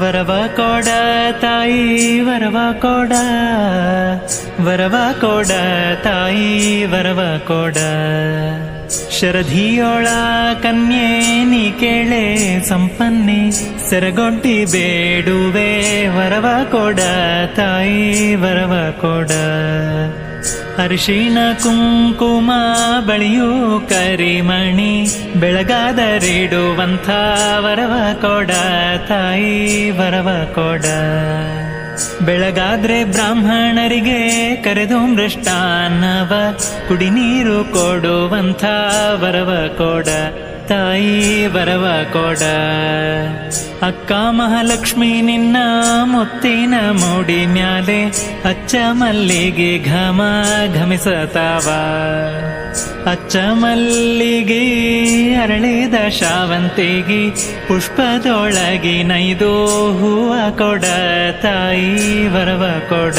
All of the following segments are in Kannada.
ವರವ ಕೊಡ ತಾಯಿ, ವರವ ಕೊಡ. ವರವ ಕೊಡ ತಾಯಿ, ವರವ ಕೊಡ. ಶರಧಿಯೊಳ ಕನ್ಯೆ, ನೀ ಕೇಳೆ ಸಂಪನ್ನೆ. ಸೆರಗೊಡ್ಡಿ ಬೇಡುವೆ, ವರವ ಕೊಡ ತಾಯಿ, ವರವ ಕೊಡ. ಅರಿಶಿಣ ಕುಂಕುಮ ಬಳಿಯೂ ಕರಿಮಣಿ, ಬೆಳಗಾದರಿಡುವಂಥ ವರವ ಕೊಡ ತಾಯಿ, ವರವ ಕೊಡ. ಬೆಳಗಾದ್ರೆ ಬ್ರಾಹ್ಮಣರಿಗೆ ಕರೆದು ಮೃಷ್ಟಾನ್ನವ ಕುಡಿ ನೀರು ಕೊಡುವಂಥ ವರವ ಕೊಡ. ತಾಯಿ ಬರವ ಕೊಡ. ಅಕ್ಕ ಮಹಾಲಕ್ಷ್ಮಿ ನಿನ್ನ ಮುತ್ತಿನ ಮೂಡಿ ಮ್ಯಾಲೆ ಅಚ್ಚ ಮಲ್ಲಿಗೆ ಘಮ ಘಮಿಸತಾವ. ಅಚ್ಚ ಮಲ್ಲಿಗೆ ಅರಳಿದ ಶಾವಂತಿಗೆ ಪುಷ್ಪದೊಳಗಿ ನೈದು ಹೂವ ಕೊಡ. ತಾಯಿ ಬರವ ಕೊಡ.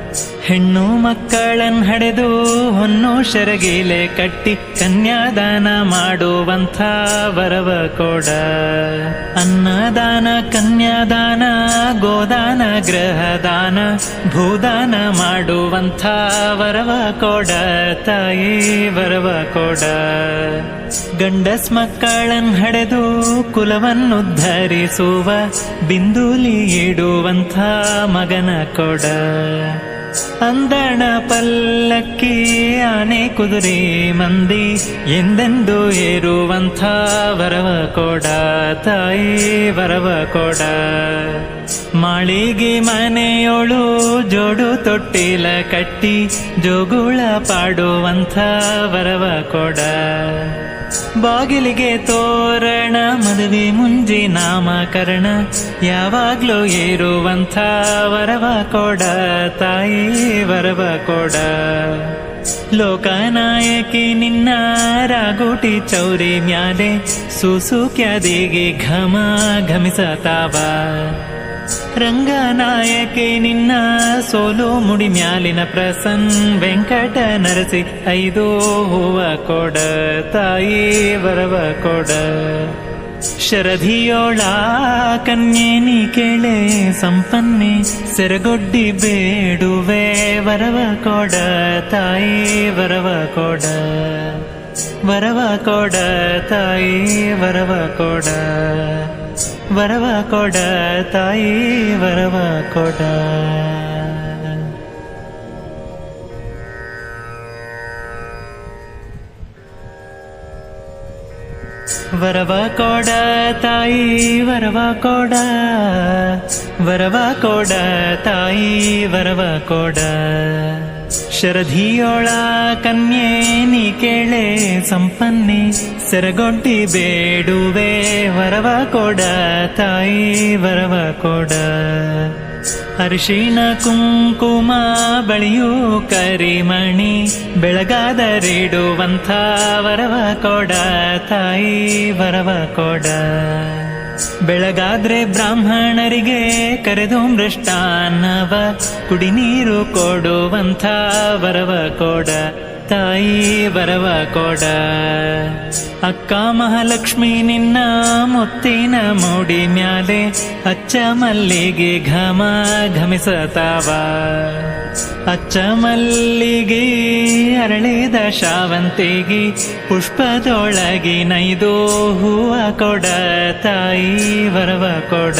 ಹೆಣ್ಣು ಮಕ್ಕಳನ್ ಹಡೆದು ಹೊನ್ನು ಶರಗಿಲೆ ಕಟ್ಟಿ ಕನ್ಯಾದಾನ ಮಾಡುವಂಥ ವರವ ಕೊಡ. ಅನ್ನದಾನ, ಕನ್ಯಾದಾನ, ಗೋದಾನ, ಗೃಹದಾನ, ಭೂದಾನ ಮಾಡುವಂಥ ವರವ ಕೊಡ, ತಾಯಿ ವರವ ಕೊಡ. ಗಂಡಸ್ ಮಕ್ಕಳನ್ ಹಡೆದು ಕುಲವನ್ನುದ್ಧರಿಸುವ ಬಿಂದುಲಿ ಇಡುವಂಥ ಮಗನ ಕೊಡ. ಅಂದಣ ಪಲ್ಲಕ್ಕಿ ಆನೆ ಕುದುರೆ ಮಂದಿ ಎಂದೆಂದು ಏರುವಂಥ ವರವ ಕೊಡ ತಾಯಿ, ವರವ ಕೊಡ. ಮಾಳಿಗೆ ಮನೆಯೊಳು ಜೋಡು ತೊಟ್ಟಿಲ ಕಟ್ಟಿ ಜೋಗುಳ ಪಾಡುವಂಥ ವರವ ಕೊಡ. ಬಾಗಿಲಿಗೆ ತೋರಣ, ಮದುವೆ ಮುಂಜಿ ನಾಮಕರಣ, ಯಾವಾಗ್ಲೂ ಏರುವಂಥ ವರವ ಕೊಡ, ತಾಯಿ ವರವ ಕೊಡ. ಲೋಕನಾಯಕಿ ನಿನ್ನ ರಾಗುಟಿ ಚೌರಿ ಮ್ಯಾಲೆ ಸುಸುಕ್ಯಾದಿಗೆ ಘಮ ಘಮಿಸತಾವ. ರಂಗನಾಯಕಿ ನಿನ್ನ ಸೋಲು ಮುಡಿ ಮ್ಯಾಲಿನ ಪ್ರಸನ್ ವೆಂಕಟ ನರಸಿ. ಐದು ಹೂವ ಕೊಡ, ತಾಯಿ ಬರವ ಕೊಡ. ಶರಧಿಯೋಳ ಕನ್ಯೆ ನೀ ಕೇಳೆ, ಸಂಪನ್ನೆ ಸೆರಗೊಡ್ಡಿ ಬೇಡುವೆ, ವರವ ಕೊಡ, ತಾಯಿ ವರವ ಕೊಡ. ವರವ ಕೊಡ, ತಾಯಿ ವರವ ಕೊಡ. ವರವ ಕೊಡ ತಾಯಿ, ವರವ ಕೊಡ. ವರವ ಕೊಡ ತಾಯಿ, ವರವ ಕೊಡ. ವರವ ಕೊಡ ತಾಯಿ, ವರವ ಕೊಡ. ಶರಧಿಯೊಳ ಕನ್ಯೆ, ನೀ ಕೇಳೆ ಸಂಪನ್ನೆ, ಸೆರಗೊಡ್ಡಿ ಬೇಡುವೆ, ವರವ ಕೊಡ ತಾಯಿ, ವರವ ಕೊಡ. ಅರಿಶಿಣ ಕುಂಕುಮ ಬಳಿಯು ಕರಿಮಣಿ, ಬೆಳಗಾದರಿಡುವಂಥ ವರವ ಕೊಡ ತಾಯಿ, ವರವ ಕೊಡ. ಬೆಳಗಾದ್ರೆ ಬ್ರಾಹ್ಮಣರಿಗೆ ಕರೆದು ಮೃಷ್ಟಾನ್ನವ ಕುಡಿ ನೀರು ಕೊಡುವಂಥ ವರವ ಕೊಡ. ತಾಯಿ ಬರವ ಕೊಡ. ಅಕ್ಕ ಮಹಾಲಕ್ಷ್ಮಿ ನಿನ್ನ ಮುತ್ತಿನ ಮೂಡಿ ಮ್ಯಾಲೆ ಅಚ್ಚ ಮಲ್ಲಿಗೆ ಘಮ ಘಮಿಸತಾವ. ಅಚ್ಚ ಮಲ್ಲಿಗೆ ಅರಳಿದ ಶಾವಂತಿಗೆ ಪುಷ್ಪದೊಳಗಿ ನೈದು ಹೂವ ಕೊಡ. ತಾಯಿ ಬರವ ಕೊಡ.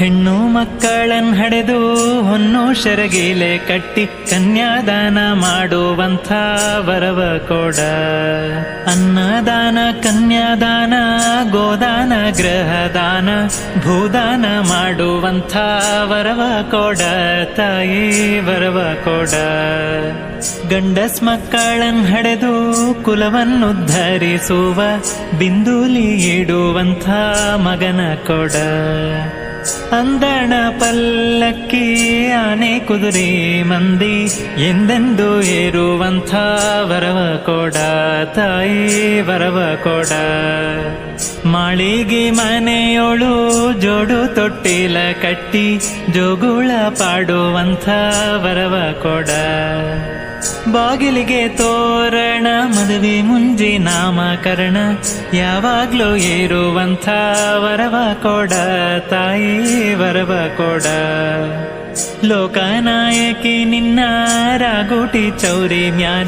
ಹೆಣ್ಣು ಮಕ್ಕಳನ್ ಹಡೆದು ಹೊನ್ನು ಶರಗೀಲೆ ಕಟ್ಟಿ ಕನ್ಯಾದಾನ ಮಾಡುವಂಥ ವರವ ಕೊಡ. ಅನ್ನದಾನ, ಕನ್ಯಾದಾನ, ಗೋದಾನ ಗ್ರಹದಾನ ಭೂದಾನ ಮಾಡುವಂಥ ವರವ ಕೊಡ, ತಾಯಿ ವರವ ಕೊಡ. ಗಂಡಸ್ ಮಕ್ಕಳನ್ ಹಡೆದು ಕುಲವನ್ನುದ್ಧರಿಸುವ ಬಿಂದುಲಿ ಇಡುವಂಥ ಮಗನ ಕೊಡ. ಅಂದಣ ಪಲ್ಲಕ್ಕಿ ಆನೆ ಕುದುರೆ ಮಂದಿ ಎಂದೆಂದು ಏರುವಂಥ ವರವ ಕೊಡ ತಾಯಿ, ವರವ ಕೊಡ. ಮಾಳಿಗೆ ಮನೆಯೊಳು ಜೋಡು ತೊಟ್ಟಿಲ ಕಟ್ಟಿ ಜೋಗುಳ ಪಾಡುವಂಥ ವರವ ಕೊಡ. ಬಾಗಿಲಿಗೆ ತೋರಣ, ಮದುವೆ ಮುಂಜಿ ನಾಮಕರಣ. ಯಾವಾಗ್ಲೂ ಏರುವಂಥ ವರವ ಕೊಡ, ತಾಯಿ ವರವ ಕೊಡ. ಲೋಕನಾಯಕಿ ನಿನ್ನ ರಾಗುಟಿ ಚೌರಿ ಮ್ಯಾಲ